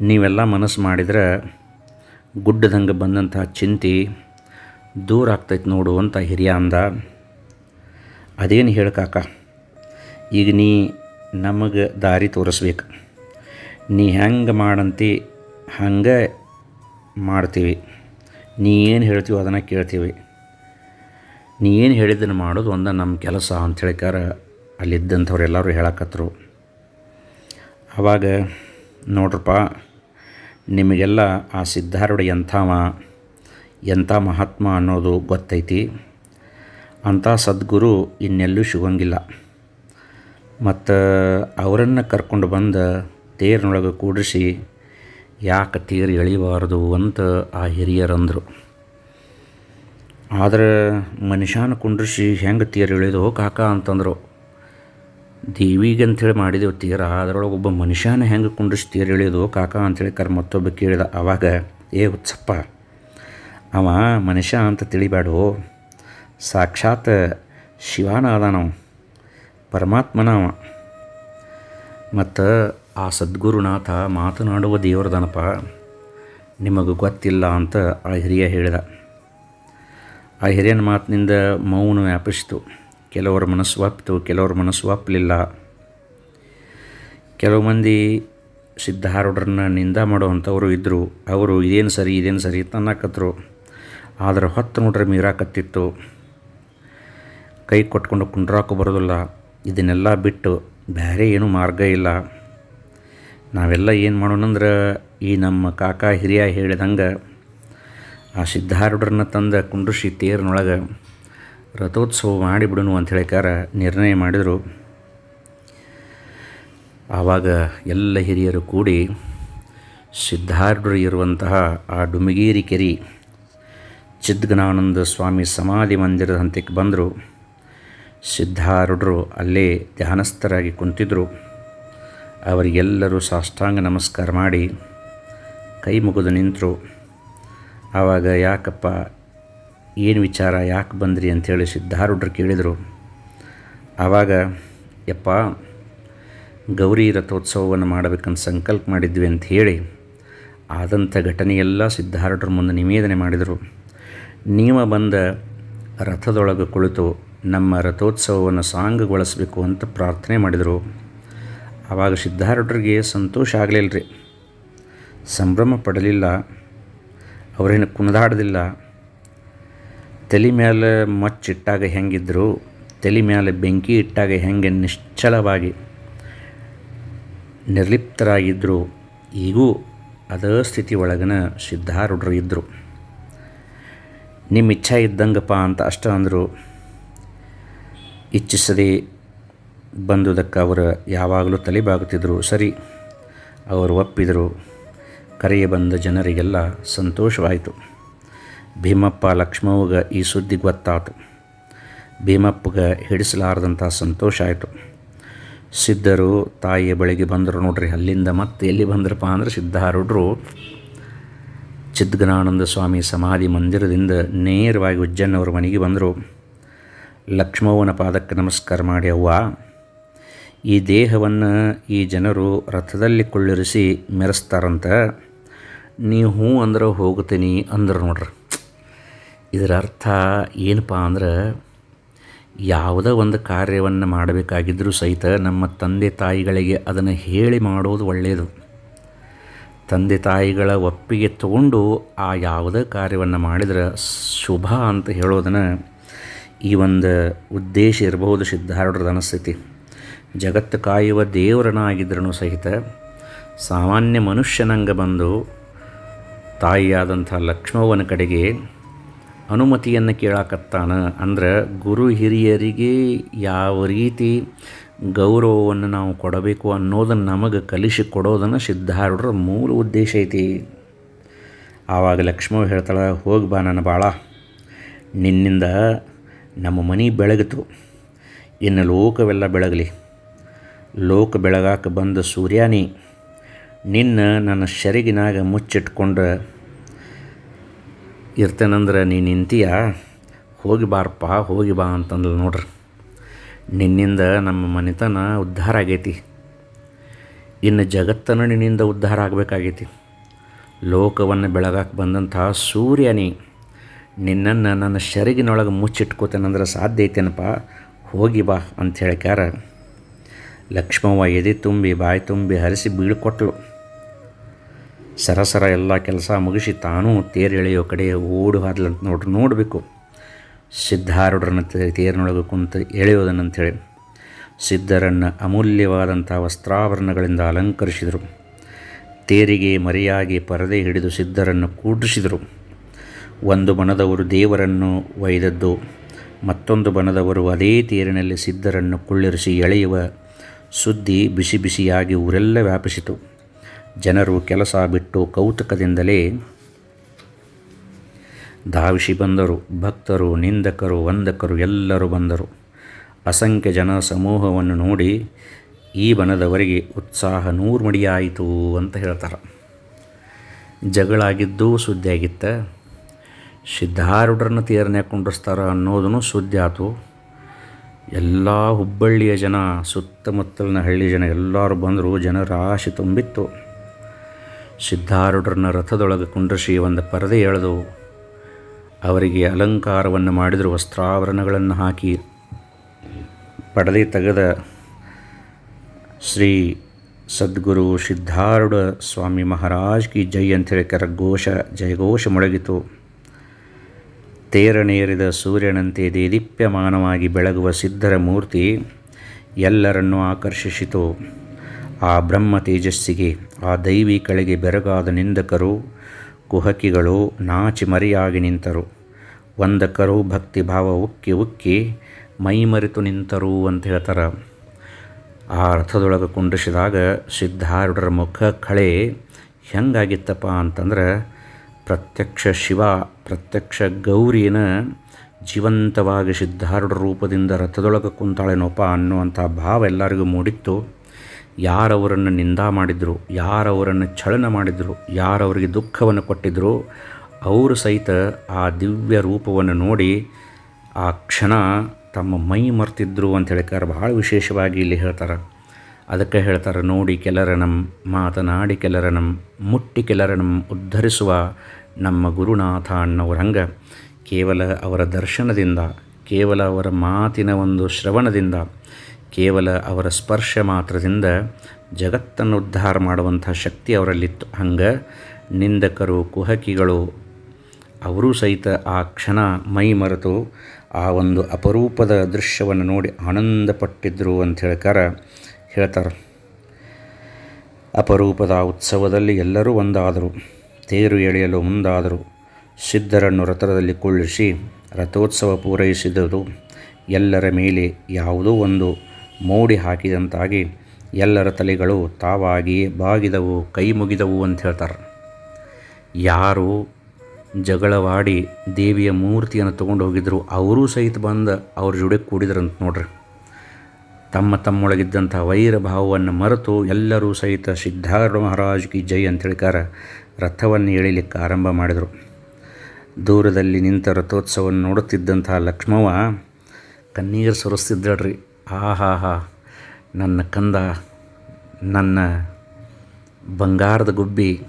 ನೀವೆಲ್ಲ ಮನಸ್ಸು ಮಾಡಿದರೆ ಗುಡ್ಡದಂಗೆ ಬಂದಂತಹ ಚಿಂತೆ ದೂರ ಆಗ್ತೈತೆ ನೋಡು ಅಂತ ಹಿರಿಯ ಅಂದ. ಅದೇನು ಹೇಳ್ಕಾಕ ಈಗ ನೀ ನಮಗೆ ದಾರಿ ತೋರಿಸ್ಬೇಕು. ನೀ ಹೆಂಗೆ ಮಾಡಂತಿ, ಹಂಗೆ ಮಾಡ್ತೀವಿ. ನೀ ಏನು ಹೇಳ್ತೀವೋ ಅದನ್ನು ಕೇಳ್ತೀವಿ. ನೀ ಏನು ಹೇಳಿದ್ದನ್ನು ಮಾಡೋದು ಒಂದ ನಮ್ಮ ಕೆಲಸ ಅಂತ ಹೇಳಿಕಾರ ಅಲ್ಲಿದ್ದಂಥವ್ರೆಲ್ಲರೂ ಹೇಳಕತ್ತರು ಆವಾಗ ನೋಡ್ರಪ್ಪ, ನಿಮಗೆಲ್ಲ ಆ ಸಿದ್ಧಾರೂಢ ಎಂಥವ ಎಂಥ ಮಹಾತ್ಮ ಅನ್ನೋದು ಗೊತ್ತೈತಿ. ಅಂಥ ಸದ್ಗುರು ಇನ್ನೆಲ್ಲೂ ಸಿಗೋಂಗಿಲ್ಲ. ಮತ್ತು ಅವರನ್ನು ಕರ್ಕೊಂಡು ಬಂದು ತೇರಿನೊಳಗೆ ಕೂಡಿಸಿ ಯಾಕೆ ತೇರು ಎಳಿಬಾರ್ದು ಅಂತ ಆ ಹಿರಿಯರಂದರು. ಆದರೆ ಮನುಷ್ಯನ ಕುಂಡ್ರಿಸಿ ಹೆಂಗೆ ತೇರು ಎಳೆದು ಕಾಕ ಅಂತಂದರು. ದೇವಿಗೆ ಅಂಥೇಳಿ ಮಾಡಿದೆವು ತೀರ ಅದರೊಳಗೆ ಒಬ್ಬ ಮನುಷ್ಯನ ಹೆಂಗೆ ಕುಂಡ್ರಿಸಿ ತೀರ ಇಳಿದು ಕಾಕ ಅಂಥೇಳಿ ಕರ್ ಮತ್ತೊಬ್ಬ ಕೇಳಿದ. ಆವಾಗ ಏ ಉತ್ಸಪ್ಪ ಅವ ಮನುಷ್ಯ ಅಂತ ತಿಳಿಬೇಡು ಸಾಕ್ಷಾತ್ ಶಿವನ ಅದಾನವ ಪರಮಾತ್ಮನ ಅವ. ಮತ್ತು ಆ ಸದ್ಗುರುನಾಥ ಮಾತನಾಡುವ ದೇವ್ರದನಪ್ಪ ನಿಮಗೆ ಗೊತ್ತಿಲ್ಲ ಅಂತ ಆ ಹಿರಿಯ ಹೇಳಿದ. ಆ ಹಿರಿಯನ ಮಾತಿನಿಂದ ಮೌನ ವ್ಯಾಪಿಸಿತು. ಕೆಲವರ ಮನಸ್ಸು ಒಪ್ಪಿತು ಕೆಲವ್ರ ಮನಸ್ಸು ಒಪ್ಪಲಿಲ್ಲ ಕೆಲವು ಮಂದಿ ಸಿದ್ಧಾರೂಢರನ್ನ ನಿಂದ ಮಾಡುವಂಥವರು ಇದ್ದರು ಅವರು ಇದೇನು ಸರಿ ಇದೇನು ಸರಿ ತನ್ನಕತ್ತರು ಆದರೆ ಹೊತ್ತು ನೋಡ್ರೆ ಮೀರಾಕತ್ತಿತ್ತು. ಕೈ ಕೊಟ್ಕೊಂಡು ಕುಂಡ್ರಾಕು ಬರೋದಿಲ್ಲ. ಇದನ್ನೆಲ್ಲ ಬಿಟ್ಟು ಬೇರೆ ಏನೂ ಮಾರ್ಗ ಇಲ್ಲ. ನಾವೆಲ್ಲ ಏನು ಮಾಡೋಣಂದ್ರೆ ಈ ನಮ್ಮ ಕಾಕಾ ಹಿರಿಯ ಹೇಳಿದಂಗೆ ಆ ಸಿದ್ಧಾರೂಢರನ್ನ ತಂದ ಕುಂಡ್ರಿಸಿ ತೇರಿನೊಳಗೆ ರಥೋತ್ಸವ ಮಾಡಿಬಿಡೋಣ ಅಂತ ಹೇಳಿಕಾರ ನಿರ್ಣಯ ಮಾಡಿದರು. ಆವಾಗ ಎಲ್ಲ ಹಿರಿಯರು ಕೂಡಿ ಸಿದ್ಧಾರ್ಢರು ಇರುವಂತಹ ಆ ಡುಮಿಗೇರಿ ಕೆರಿ ಚಿದ್ಗನಾನಂದ ಸ್ವಾಮಿ ಸಮಾಧಿ ಮಂದಿರದ ಹಂತಕ್ಕೆ ಬಂದರು. ಸಿದ್ಧಾರೂಢರು ಅಲ್ಲೇ ಧ್ಯಾನಸ್ಥರಾಗಿ ಕುಂತಿದ್ರು. ಅವರಿಗೆಲ್ಲರೂ ಸಾಷ್ಟಾಂಗ ನಮಸ್ಕಾರ ಮಾಡಿ ಕೈ ಮುಗಿದು ನಿಂತರು. ಆವಾಗ ಯಾಕಪ್ಪ ಏನು ವಿಚಾರ, ಯಾಕೆ ಬಂದ್ರಿ ಅಂಥೇಳಿ ಸಿದ್ಧಾರೂಢರು ಕೇಳಿದರು. ಆವಾಗ, ಯಪ್ಪ, ಗೌರಿ ರಥೋತ್ಸವವನ್ನು ಮಾಡಬೇಕಂತ ಸಂಕಲ್ಪ ಮಾಡಿದ್ವಿ ಅಂತ ಹೇಳಿ ಆದಂಥ ಘಟನೆಯೆಲ್ಲ ಸಿದ್ಧಾರೂಢರ ಮುಂದೆ ನಿವೇದನೆ ಮಾಡಿದರು. ನೀವು ಬಂದ ರಥದೊಳಗೆ ಕುಳಿತು ನಮ್ಮ ರಥೋತ್ಸವವನ್ನು ಸಾಂಗಗೊಳಿಸಬೇಕು ಅಂತ ಪ್ರಾರ್ಥನೆ ಮಾಡಿದರು. ಆವಾಗ ಸಿದ್ಧಾರೂಢರಿಗೆ ಸಂತೋಷ ಆಗಲಿಲ್ಲ ರೀ ಸಂಭ್ರಮ ಪಡಲಿಲ್ಲ. ಅವರೇನು ಕುಣಿದಾಡಲಿಲ್ಲ. ತಲೆ ಮೇಲೆ ಮಚ್ಚಿಟ್ಟಾಗ ಹೆಂಗಿದ್ರು, ತಲೆ ಮ್ಯಾಲೆ ಬೆಂಕಿ ಇಟ್ಟಾಗ ಹೆಂಗೆ ನಿಶ್ಚಲವಾಗಿ ನಿರ್ಲಿಪ್ತರಾಗಿದ್ದರು ಈಗೂ ಅದೇ ಸ್ಥಿತಿ ಒಳಗನ ಸಿದ್ಧಾರೂಢರು ಇದ್ದರು ನಿಮ್ಮ ಇಚ್ಛೆ ಇದ್ದಂಗಪ್ಪ ಅಂತ ಅಷ್ಟ ಅಂದರು, ಇಚ್ಛಿಸದೆ ಬಂದುದಕ್ಕೆ ಅವರು ಯಾವಾಗಲೂ ತಲೆಬಾಗುತ್ತಿದ್ದರು ಸರಿ, ಅವರು ಒಪ್ಪಿದರು. ಕರೆಯ ಬಂದ ಜನರಿಗೆಲ್ಲ ಸಂತೋಷವಾಯಿತು. ಭೀಮಪ್ಪ ಲಕ್ಷ್ಮವ್ಗೆ ಈ ಸುದ್ದಿ ಗೊತ್ತಾತು. ಭೀಮಪ್ಪಗೆ ಹಿಡಿಸಲಾರದಂಥ ಸಂತೋಷ ಆಯಿತು. ಸಿದ್ಧರು ತಾಯಿಯ ಬಳಿಗೆ ಬಂದರು ನೋಡ್ರಿ, ಅಲ್ಲಿಂದ ಮತ್ತೆ ಎಲ್ಲಿ ಬಂದ್ರಪ್ಪ ಅಂದ್ರೆ ಸಿದ್ಧಾರುಡ್ರು ಚಿದ್ಗನಾನಂದ ಸ್ವಾಮಿ ಸಮಾಧಿ ಮಂದಿರದಿಂದ ನೇರವಾಗಿ ಉಜ್ಜನ್ನವ್ರ ಮನೆಗೆ ಬಂದರು. ಲಕ್ಷ್ಮವ್ವನ ಪಾದಕ್ಕೆ ನಮಸ್ಕಾರ ಮಾಡಿ, ಅವ್ವ, ಈ ದೇಹವನ್ನು ಈ ಜನರು ರಥದಲ್ಲಿ ಕೊಳ್ಳಿರಿಸಿ ಮೆರೆಸ್ತಾರಂತ ನೀವು ಹ್ಞೂ ಅಂದ್ರೆ ಹೋಗ್ತೀನಿ ಅಂದ್ರೆ ನೋಡ್ರಿ. ಇದರ ಅರ್ಥ ಏನಪ್ಪ ಅಂದ್ರೆ ಯಾವುದೇ ಒಂದು ಕಾರ್ಯವನ್ನು ಮಾಡಬೇಕಾಗಿದ್ದರೂ ಸಹಿತ ನಮ್ಮ ತಂದೆ ತಾಯಿಗಳಿಗೆ ಅದನ್ನು ಹೇಳಿ ಮಾಡೋದು ಒಳ್ಳೆಯದು ತಂದೆ ತಾಯಿಗಳ ಒಪ್ಪಿಗೆ ತಗೊಂಡು ಆ ಯಾವುದೇ ಕಾರ್ಯವನ್ನು ಮಾಡಿದರೆ ಶುಭ ಅಂತ ಹೇಳೋದನ್ನು ಈ ಒಂದು ಉದ್ದೇಶ ಇರಬಹುದು ಸಿದ್ಧಾರೂಢರದ ಅನಸ್ಥಿತಿ ಜಗತ್ತು ಕಾಯುವ ದೇವರನಾಗಿದ್ದರೂ ಸಹಿತ ಸಾಮಾನ್ಯ ಮನುಷ್ಯನಂಗೆ ಬಂದು ತಾಯಿಯಾದಂಥ ಲಕ್ಷ್ಮವನ ಕಡೆಗೆ ಅನುಮತಿಯನ್ನು ಕೇಳಾಕತ್ತಾನ ಅಂದ್ರೆ ಗುರು ಹಿರಿಯರಿಗೆ ಯಾವ ರೀತಿ ಗೌರವವನ್ನು ನಾವು ಕೊಡಬೇಕು ಅನ್ನೋದನ್ನು ನಮಗೆ ಕಲಿಸಿ ಕೊಡೋದನ್ನು ಸಿದ್ಧಾರೂಢರ ಮೂಲ ಉದ್ದೇಶ ಐತಿ. ಆವಾಗ ಲಕ್ಷ್ಮ ಹೇಳ್ತಾಳೆ, ಹೋಗಿ ಬಾ ನನ್ನ ಬಾಳ. ನಿನ್ನಿಂದ ನಮ್ಮ ಮನೆ ಬೆಳಗಿತು. ಇನ್ನು ಲೋಕವೆಲ್ಲ ಬೆಳಗಲಿ. ಲೋಕ ಬೆಳಗಾಕ ಬಂದ ಸೂರ್ಯಾನಿ ನಿನ್ನ ನನ್ನ ಶರಿಗಿನಾಗ ಮುಚ್ಚಿಟ್ಕೊಂಡು ಇರ್ತೇನಂದ್ರೆ ನೀನು ನಿಂತೀಯ? ಹೋಗಿ ಬಾರಪ್ಪ, ಹೋಗಿ ಬಾ ಅಂತಂದ್ಲು ನೋಡ್ರಿ. ನಿನ್ನಿಂದ ನಮ್ಮ ಮನೆತನ ಉದ್ಧಾರ ಆಗೈತಿ. ಇನ್ನು ಜಗತ್ತನ್ನು ನಿನ್ನಿಂದ ಉದ್ಧಾರ ಆಗಬೇಕಾಗೈತಿ. ಲೋಕವನ್ನು ಬೆಳಗಾಕೆ ಬಂದಂತಹ ಸೂರ್ಯನೇ ನಿನ್ನನ್ನು ನನ್ನ ಶೆರಗಿನೊಳಗೆ ಮುಚ್ಚಿಟ್ಕೋತೇನಂದ್ರೆ ಸಾಧ್ಯ ಐತೇನಪ್ಪ? ಹೋಗಿ ಬಾ ಅಂತ ಹೇಳ್ಕ್ಯಾರ. ಲಕ್ಷ್ಮವ್ವ ಎದೆ ತುಂಬಿ, ಬಾಯಿ ತುಂಬಿ ಹರಿಸಿ ಬೀಳ್ಕೊಟ್ಲು. ಸರಸರ ಎಲ್ಲ ಕೆಲಸ ಮುಗಿಸಿ ತಾನೂ ತೇರು ಎಳೆಯೋ ಕಡೆ ಓಡಿ ಹಾದ್ಲಂತ ನೋಡ್ರಿ, ನೋಡಬೇಕು. ಸಿದ್ಧಾರೂಢರನ್ನ ತೇರಿನೊಳಗೆ ಕುಂತು ಎಳೆಯೋದನ್ನಂಥೇಳಿ ಸಿದ್ಧರನ್ನು ಅಮೂಲ್ಯವಾದಂಥ ವಸ್ತ್ರಾಭರಣಗಳಿಂದ ಅಲಂಕರಿಸಿದರು. ತೇರಿಗೆ ಮರೆಯಾಗಿ ಪರದೆ ಹಿಡಿದು ಸಿದ್ಧರನ್ನು ಕೂಡಿಸಿದರು. ಒಂದು ಬಣದವರು ದೇವರನ್ನು ಒಯ್ದದ್ದು, ಮತ್ತೊಂದು ಬಣದವರು ಅದೇ ತೇರಿನಲ್ಲಿ ಸಿದ್ಧರನ್ನು ಕುಳ್ಳಿರಿಸಿ ಎಳೆಯುವ ಸುದ್ದಿ ಬಿಸಿ ಬಿಸಿಯಾಗಿ ಊರೆಲ್ಲ ವ್ಯಾಪಿಸಿತು. ಜನರು ಕೆಲಸ ಬಿಟ್ಟು ಕೌತುಕದಿಂದಲೇ ಧಾವಿಸಿ ಬಂದರು. ಭಕ್ತರು, ನಿಂದಕರು, ವಂದಕರು ಎಲ್ಲರೂ ಬಂದರು. ಅಸಂಖ್ಯ ಜನ ಸಮೂಹವನ್ನು ನೋಡಿ ಈ ಬನದವರಿಗೆ ಉತ್ಸಾಹ ನೂರ್ಮಡಿಯಾಯಿತು ಅಂತ ಹೇಳ್ತಾರೆ. ಜಗಳಾಗಿದ್ದೂ ಸುದ್ದಿ ಆಗಿತ್ತ ಸಿದ್ಧಾರೂಢರನ್ನ ತೇರನ್ಯಾಗ ಕುಂಡ್ರಿಸ್ತಾರ ಅನ್ನೋದನ್ನು ಸುದ್ದಿ ಆಯಿತು ಎಲ್ಲ ಹುಬ್ಬಳ್ಳಿಯ ಜನ, ಸುತ್ತಮುತ್ತಲಿನ ಹಳ್ಳಿ ಜನ ಎಲ್ಲರೂ ಬಂದರು. ಜನರ ಆಶೆ ತುಂಬಿತ್ತು. ಸಿದ್ಧಾರೂಢರನ್ನ ರಥದೊಳಗೆ ಕುಂಡ್ರಿಸಿ ಒಂದು ಪರದೆ ಎಳೆದು ಅವರಿಗೆ ಅಲಂಕಾರವನ್ನು ಮಾಡಿದರು ವಸ್ತ್ರಾವರಣಗಳನ್ನು ಹಾಕಿ ಪಡದೆ ತೆಗೆದ ಶ್ರೀ ಸದ್ಗುರು ಸಿದ್ಧಾರೂಢ ಸ್ವಾಮಿ ಮಹಾರಾಜ್ ಕಿ ಜೈ ಹೇಳಿ ಘೋಷ ಜಯಘೋಷ ಮೊಳಗಿತು. ತೇರನೇರಿದ ಸೂರ್ಯನಂತೆ ದೇದೀಪ್ಯಮಾನವಾಗಿ ಬೆಳಗುವ ಸಿದ್ಧರ ಮೂರ್ತಿ ಎಲ್ಲರನ್ನೂ ಆಕರ್ಷಿಸಿತು. ಆ ಬ್ರಹ್ಮ ತೇಜಸ್ಸಿಗೆ ಆ ದೈವಿ ಕಳೆಗೆ ಬೆರಗಾದ ನಿಂದಕರು, ಕುಹಕಿಗಳು ನಾಚಿ ಮರಿಯಾಗಿ ನಿಂತರು. ವಂದಕರು ಭಕ್ತಿಭಾವ ಉಕ್ಕಿ ಉಕ್ಕಿ ಮೈಮರೆತು ನಿಂತರು ಅಂತ ಹೇಳ್ತಾರೆ. ಆ ರಥದೊಳಗೆ ಕುಂಡಿಸಿದಾಗ ಸಿದ್ಧಾರೂಢರ ಮುಖ ಕಳೆ ಹೆಂಗಾಗಿತ್ತಪ್ಪ ಅಂತಂದ್ರೆ ಪ್ರತ್ಯಕ್ಷ ಶಿವ, ಪ್ರತ್ಯಕ್ಷ ಗೌರಿನ ಜೀವಂತವಾಗಿ ಸಿದ್ಧಾರೂಢ ರೂಪದಿಂದ ರಥದೊಳಗೆ ಕುಂತಾಳೆನೋಪ ಅನ್ನುವಂಥ ಭಾವ ಎಲ್ಲರಿಗೂ ಮೂಡಿತ್ತು. ಯಾರವರನ್ನು ನಿಂದಾ ಮಾಡಿದರು, ಯಾರವರನ್ನು ಛಳನ ಮಾಡಿದರು, ಯಾರವರಿಗೆ ದುಃಖವನ್ನು ಕೊಟ್ಟಿದ್ರು, ಅವರು ಸಹಿತ ಆ ದಿವ್ಯ ರೂಪವನ್ನು ನೋಡಿ ಆ ಕ್ಷಣ ತಮ್ಮ ಮೈ ಮರ್ತಿದ್ರು ಅಂತ ಹೇಳ್ತಾರೆ ಭಾಳ ವಿಶೇಷವಾಗಿ ಇಲ್ಲಿ ಹೇಳ್ತಾರೆ. ಅದಕ್ಕೆ ಹೇಳ್ತಾರೆ, ನೋಡಿ ಕೆಲರನಂ, ಮಾತನಾಡಿ ಕೆಲರನಂ, ಮುಟ್ಟಿ ಕೆಲರ ನಮ್ಮ ಉದ್ಧರಿಸುವ ನಮ್ಮ ಗುರುನಾಥ ಹಂಗೆ ಕೇವಲ ಅವರ ದರ್ಶನದಿಂದ, ಕೇವಲ ಅವರ ಮಾತಿನ ಒಂದು ಶ್ರವಣದಿಂದ ಕೇವಲ ಅವರ ಸ್ಪರ್ಶ ಮಾತ್ರದಿಂದ ಜಗತ್ತನ್ನು ಉದ್ಧಾರ ಮಾಡುವಂಥ ಶಕ್ತಿ ಅವರಲ್ಲಿತ್ತು. ಹಂಗೆ ನಿಂದಕರು, ಕುಹಕಿಗಳು, ಅವರೂ ಸಹಿತ ಆ ಕ್ಷಣ ಮೈ ಮರೆತು ಆ ಒಂದು ಅಪರೂಪದ ದೃಶ್ಯವನ್ನು ನೋಡಿ ಆನಂದಪಟ್ಟಿದ್ದರು ಅಂತ ಹೇಳ್ಕಾರ ಹೇಳ್ತಾರೆ. ಅಪರೂಪದ ಉತ್ಸವದಲ್ಲಿ ಎಲ್ಲರೂ ಒಂದಾದರು. ತೇರು ಎಳೆಯಲು ಮುಂದಾದರು. ಸಿದ್ಧರನ್ನು ರಥದಲ್ಲಿ ಕುಳ್ಳಿಸಿ ರಥೋತ್ಸವ ಪೂರೈಸಿದರು. ಎಲ್ಲರ ಮೇಲೆ ಯಾವುದೋ ಒಂದು ಮೋಡಿ ಹಾಕಿದಂತಾಗಿ ಎಲ್ಲರ ತಲೆಗಳು ತಾವಾಗಿ ಬಾಗಿದವು, ಕೈ ಮುಗಿದವು ಅಂತ ಹೇಳ್ತಾರೆ. ಯಾರು ಜಗಳವಾಡಿ ದೇವಿಯ ಮೂರ್ತಿಯನ್ನು ತೊಗೊಂಡು ಹೋಗಿದ್ದರು ಅವರೂ ಸಹಿತ ಬಂದು ಅವ್ರ ಜೋಡಿ ಕೂಡಿದ್ರಂತ ನೋಡ್ರಿ. ತಮ್ಮ ತಮ್ಮೊಳಗಿದ್ದಂಥ ವೈರ ಭಾವವನ್ನು ಮರೆತು ಎಲ್ಲರೂ ಸಹಿತ ಸಿದ್ಧಾರ್ಥ ಮಹಾರಾಜ್ ಕಿ ಜೈ ಅಂತ ಹೇಳಿಕಾರ ರಥವನ್ನು ಎಳಿಲಿಕ್ಕೆ ಆರಂಭ ಮಾಡಿದರು. ದೂರದಲ್ಲಿ ನಿಂತ ರಥೋತ್ಸವವನ್ನು ನೋಡುತ್ತಿದ್ದಂಥ ಲಕ್ಷ್ಮವ ಕಣ್ಣೀರು ಸುರಿಸ್ತಿದ್ದಳ್ರಿ ಆಹಾ ಹಾ ನನ್ನ ಕಂದ, ನನ್ನ ಬಂಗಾರದ ಗುಬ್ಬಿ,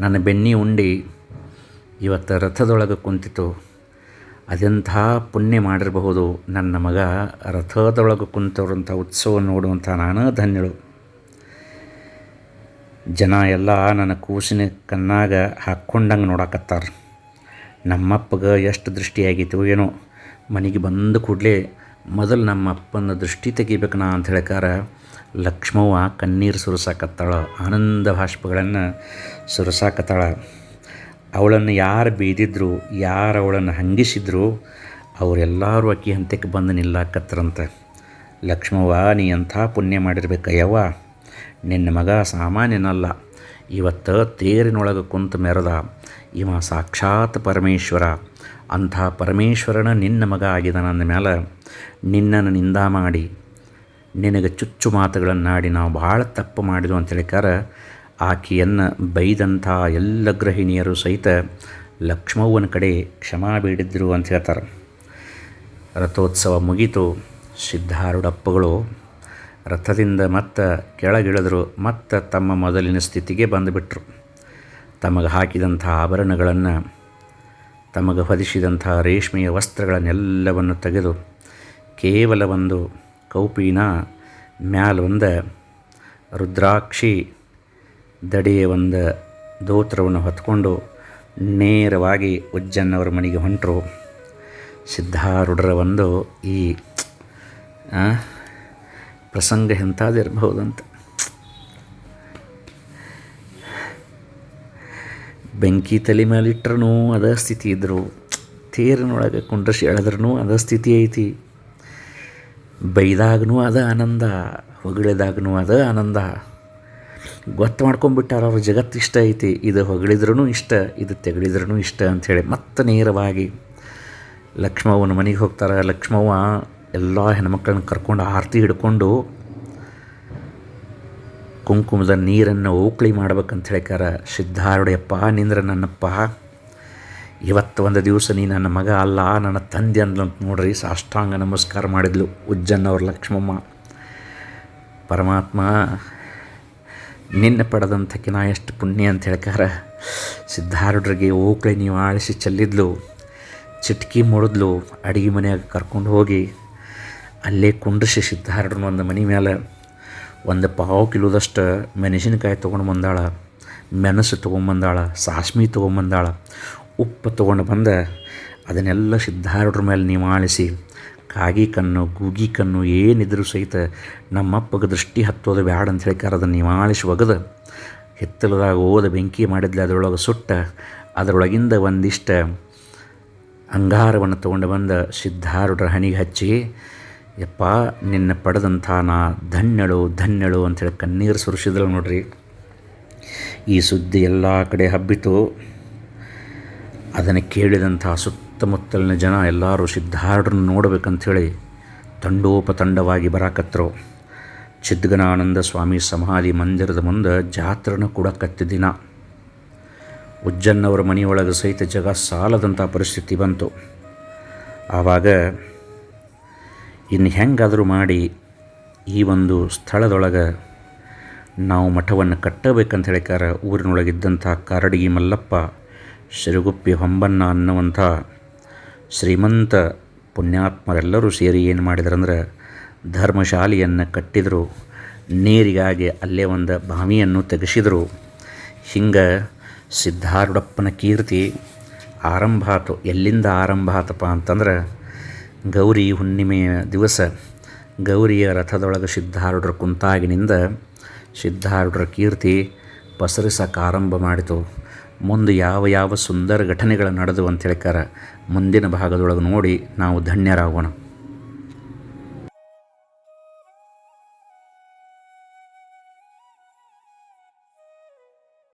ನನ್ನ ಬೆನ್ನಿ ಉಂಡಿ ಇವತ್ತು ರಥದೊಳಗೆ ಕುಂತಿತು. ಅದೆಂಥ ಪುಣ್ಯ ಮಾಡಿರಬಹುದು ನನ್ನ ಮಗ ರಥದೊಳಗೆ ಕುಂತವ್ರಂಥ ಉತ್ಸವ ನೋಡುವಂಥ ನಾನು ಧನ್ಯಳು. ಜನ ಎಲ್ಲ ನನ್ನ ಕೂಸಿನ ಕನ್ನಾಗ ಹಾಕ್ಕೊಂಡಂಗೆ ನೋಡಾಕತ್ತಾರ. ನಮ್ಮಪ್ಪಗೆ ಎಷ್ಟು ದೃಷ್ಟಿಯಾಗಿತ್ತು ಏನೋ ಮನೆಗೆ ಬಂದ ಕೂಡಲೇ ಮೊದಲು ನಮ್ಮ ಅಪ್ಪನ ದೃಷ್ಟಿ ತೆಗಿಬೇಕು ನಾ ಅಂತ ಹೇಳ್ಕಾರ, ಲಕ್ಷ್ಮವ್ವ ಕಣ್ಣೀರು ಸುರಿಸಾಕತ್ತಾಳ, ಆನಂದ ಭಾಷ್ಪಗಳನ್ನು ಸುರಿಸಾಕತ್ತಾಳ. ಅವಳನ್ನು ಯಾರು ಬೀದಿದ್ರು, ಯಾರು ಅವಳನ್ನು ಹಂಗಿಸಿದ್ರು, ಅವರೆಲ್ಲರೂ ಅಕ್ಕಿ ಹಂತಕ್ಕೆ ಬಂದು ನಿಲ್ಲಾಕತ್ತರಂತೆ. ಲಕ್ಷ್ಮವ್ವ, ನೀ ಅಂಥ ಪುಣ್ಯ ಮಾಡಿರ್ಬೇಕಯ್ಯವ್ವ. ನಿನ್ನ ಮಗ ಸಾಮಾನ್ಯನಲ್ಲ. ಇವತ್ತು ತೇರಿನೊಳಗೆ ಕುಂತು ಮೆರೆದ. ಇವ ಸಾಕ್ಷಾತ್ ಪರಮೇಶ್ವರ. ಅಂಥ ಪರಮೇಶ್ವರನ ನಿನ್ನ ಮಗ ಆಗಿದ ನನ್ನ ಮೇಲೆ ನಿನ್ನನ್ನು ನಿಂದ ಮಾಡಿ, ನಿನಗೆ ಚುಚ್ಚು ಮಾತುಗಳನ್ನಾಡಿ ನಾವು ಭಾಳ ತಪ್ಪು ಮಾಡಿದ್ವು ಅಂತ ಹೇಳಿಕಾರ ಆಕೆಯನ್ನು ಬೈದಂಥ ಎಲ್ಲ ಗೃಹಿಣಿಯರು ಸಹಿತ ಲಕ್ಷ್ಮವ್ವನ ಕಡೆ ಕ್ಷಮಾ ಬೇಡಿದ್ರು ಅಂತ ಹೇಳ್ತಾರೆ. ರಥೋತ್ಸವ ಮುಗಿತು, ಸಿದ್ಧಾರೂಢಪ್ಪಗಳು ರಥದಿಂದ ಮತ್ತೆ ಕೆಳಗಿಳಿದ್ರು, ಮತ್ತು ತಮ್ಮ ಮೊದಲಿನ ಸ್ಥಿತಿಗೆ ಬಂದುಬಿಟ್ರು. ತಮಗೆ ಹಾಕಿದಂಥ ಆಭರಣಗಳನ್ನು ತಮಗೆ ಹೊದಿಸಿದಂತಹ ರೇಷ್ಮೆಯ ವಸ್ತ್ರಗಳನ್ನೆಲ್ಲವನ್ನು ತೆಗೆದು ಕೇವಲ ಒಂದು ಕೌಪಿನ ಮ್ಯಾಲ ಒಂದು ರುದ್ರಾಕ್ಷಿ ದಡಿಯ ಒಂದು ದೋತ್ರವನ್ನು ಹೊತ್ಕೊಂಡು ನೇರವಾಗಿ ಉಜ್ಜನ್ನವರ ಮನೆಗೆ ಹೊಂಟರು. ಸಿದ್ಧಾರೂಢರ ಒಂದು ಈ ಪ್ರಸಂಗ ಎಂಥದಿರಬಹುದಂತ ಬೆಂಕಿ ತಲೆ ಮೇಲೆ ಇಟ್ಟರೂ ಅದ ಸ್ಥಿತಿ ಇದ್ದರು ತೇರಿನೊಳಗೆ ಕುಂಡ್ರಸಿ ಎಳೆದ್ರೂ ಅದ ಸ್ಥಿತಿ ಐತಿ. ಬೈದಾಗೂ ಅದ ಆನಂದ ಹೊಗಳಿದಾಗೂ ಅದ ಆನಂದ. ಗೊತ್ತು ಮಾಡ್ಕೊಂಬಿಟ್ಟಾರ ಅವ್ರ ಜಗತ್ತು ಇಷ್ಟ ಐತಿ. ಇದು ಹೊಗಳಿದ್ರೂ ಇಷ್ಟ, ಇದು ತೆಗಳಿದ್ರೂ ಇಷ್ಟ ಅಂಥೇಳಿ ಮತ್ತೆ ನೇರವಾಗಿ ಲಕ್ಷ್ಮವ್ವನ ಮನೆಗೆ ಹೋಗ್ತಾರೆ. ಲಕ್ಷ್ಮವ್ವ ಎಲ್ಲ ಹೆಣ್ಮಕ್ಳನ್ನ ಕರ್ಕೊಂಡು ಆರತಿ ಹಿಡ್ಕೊಂಡು ಕುಂಕುಮದ ನೀರನ್ನು ಓಕ್ಳಿ ಮಾಡ್ಬೇಕಂತ ಹೇಳ್ಕಾರ ಸಿದ್ಧಾರುಡೆಯಪ್ಪ ನಿಂದ್ರ ನನ್ನಪ್ಪ ಇವತ್ತು ಒಂದು ದಿವಸ ನೀ ನನ್ನ ಮಗ ಅಲ್ಲ, ನನ್ನ ತಂದೆ ಅಂದ್ಲಂತ ನೋಡ್ರಿ, ಸಾಷ್ಟಾಂಗ ನಮಸ್ಕಾರ ಮಾಡಿದ್ಲು ಉಜ್ಜನ್ನವ್ರ ಲಕ್ಷ್ಮಮ್ಮ. ಪರಮಾತ್ಮ, ನಿನ್ನ ಪಡೆದಂಥಕ್ಕೆ ನಾ ಎಷ್ಟು ಪುಣ್ಯ ಅಂತ ಹೇಳ್ಕಾರ ಸಿದ್ಧಾರೂಢರಿಗೆ ಓಕ್ಳಿ ನೀವು ಆಳಿಸಿ ಚೆಲ್ಲಿದ್ಲು, ಚಿಟ್ಕಿ ಮುಡಿದ್ಲು ಅಡುಗೆ ಮನೆಯಾಗ ಕರ್ಕೊಂಡು ಹೋಗಿ, ಅಲ್ಲೇ ಕುಂಡ್ರಿಸಿ ಸಿದ್ಧಾರೂಢನ ಒಂದು ಮನೆ ಮೇಲೆ ಒಂದು ಪಾವು ಕಿಲೋದಷ್ಟು ಮೆಣಸಿನಕಾಯಿ ತೊಗೊಂಡು ಬಂದಾಳ, ಮೆಣಸು ತೊಗೊಂಬಂದಾಳ ಸಾಸ್ಮಿ ತೊಗೊಂಬಂದಾಳ ಉಪ್ಪು ತೊಗೊಂಡು ಬಂದ ಅದನ್ನೆಲ್ಲ ಸಿದ್ಧಾರೂಢರ ಮೇಲೆ ನಿವಾಳಿಸಿ ಕಾಗಿ ಕಣ್ಣು, ಗೂಗಿ ಕಣ್ಣು ಏನಿದ್ರೂ ಸಹಿತ ನಮ್ಮಪ್ಪಗೆ ದೃಷ್ಟಿ ಹತ್ತೋದು ಬ್ಯಾಡ ಅಂತ ಹೇಳಿಕಾರ ಅದನ್ನು ನಿವಾಳಿಸಿ ಒಗದು. ಹಿತ್ತಲದಾಗ ಓದ ಬೆಂಕಿ ಮಾಡಿದ್ಲೆ ಅದರೊಳಗೆ ಸುಟ್ಟ, ಅದರೊಳಗಿಂದ ಒಂದಿಷ್ಟು ಅಂಗಾರವನ್ನು ತೊಗೊಂಡು ಬಂದ ಸಿದ್ಧಾರೂಢರ ಹಣಿಗೆ ಹಚ್ಚಿ ಯಪ್ಪ, ನಿನ್ನ ಪಡೆದಂಥ ನಾ ಧನ್ಯಳು ಧನ್ಯಳು ಅಂಥೇಳಿ ಕಣ್ಣೀರು ಸುರಿಸಿದ್ರು ನೋಡ್ರಿ. ಈ ಸುದ್ದಿ ಎಲ್ಲ ಕಡೆ ಹಬ್ಬಿತು. ಅದನ್ನು ಕೇಳಿದಂಥ ಸುತ್ತಮುತ್ತಲಿನ ಜನ ಎಲ್ಲರೂ ಸಿದ್ಧಾರೂಢರನ್ನು ನೋಡಬೇಕಂಥೇಳಿ ತಂಡೋಪತಂಡವಾಗಿ ಬರಾಕತ್ತರು ಚಿದ್ಗನಾನಂದ ಸ್ವಾಮಿ ಸಮಾಧಿ ಮಂದಿರದ ಮುಂದೆ ಜಾತ್ರನ ಕೂಡ ಕತ್ತಿ ದಿನ ಉಜ್ಜನ್ನವರ ಮನೆಯೊಳಗೆ ಸಹಿತ ಜಗ ಸಾಲದಂಥ ಪರಿಸ್ಥಿತಿ ಬಂತು. ಆವಾಗ ಇನ್ನು ಹೆಂಗಾದರೂ ಮಾಡಿ ಈ ಒಂದು ಸ್ಥಳದೊಳಗೆ ನಾವು ಮಠವನ್ನು ಕಟ್ಟಬೇಕಂತ ಹೇಳಿಕಾರ ಊರಿನೊಳಗಿದ್ದಂಥ ಕಾರಡಿಗಿ ಮಲ್ಲಪ್ಪ ಸಿರುಗುಪ್ಪಿ ಹೊಂಬಣ್ಣ ಅನ್ನುವಂಥ ಶ್ರೀಮಂತ ಪುಣ್ಯಾತ್ಮರೆಲ್ಲರೂ ಸೇರಿ ಏನು ಮಾಡಿದ್ರಂದ್ರೆ ಧರ್ಮಶಾಲೆಯನ್ನು ಕಟ್ಟಿದರು, ನೀರಿಗಾಗಿ ಅಲ್ಲೇ ಒಂದು ಬಾವಿಯನ್ನು ತೆಗೆಸಿದರು. ಹಿಂಗೆ ಸಿದ್ಧಾರೂಢಪ್ಪನ ಕೀರ್ತಿ ಆರಂಭ ಆತು. ಎಲ್ಲಿಂದ ಆರಂಭ ಆತಪ್ಪ ಅಂತಂದ್ರೆ ಗೌರಿ ಹುಣ್ಣಿಮೆಯ ದಿವಸ ಗೌರಿಯ ರಥದೊಳಗೆ ಸಿದ್ಧಾರೂಢರ ಕುಂತಾಗಿನಿಂದ ಸಿದ್ಧಾರೂಢರ ಕೀರ್ತಿ ಪಸರಿಸಕ್ಕೆ ಆರಂಭ ಮಾಡಿತು. ಮುಂದೆ ಯಾವ ಯಾವ ಸುಂದರ ಘಟನೆಗಳು ನಡೆದು ಅಂತ ಹೇಳ್ಕಾರ ಮುಂದಿನ ಭಾಗದೊಳಗೆ ನೋಡಿ ನಾವು ಧನ್ಯರಾಗೋಣ.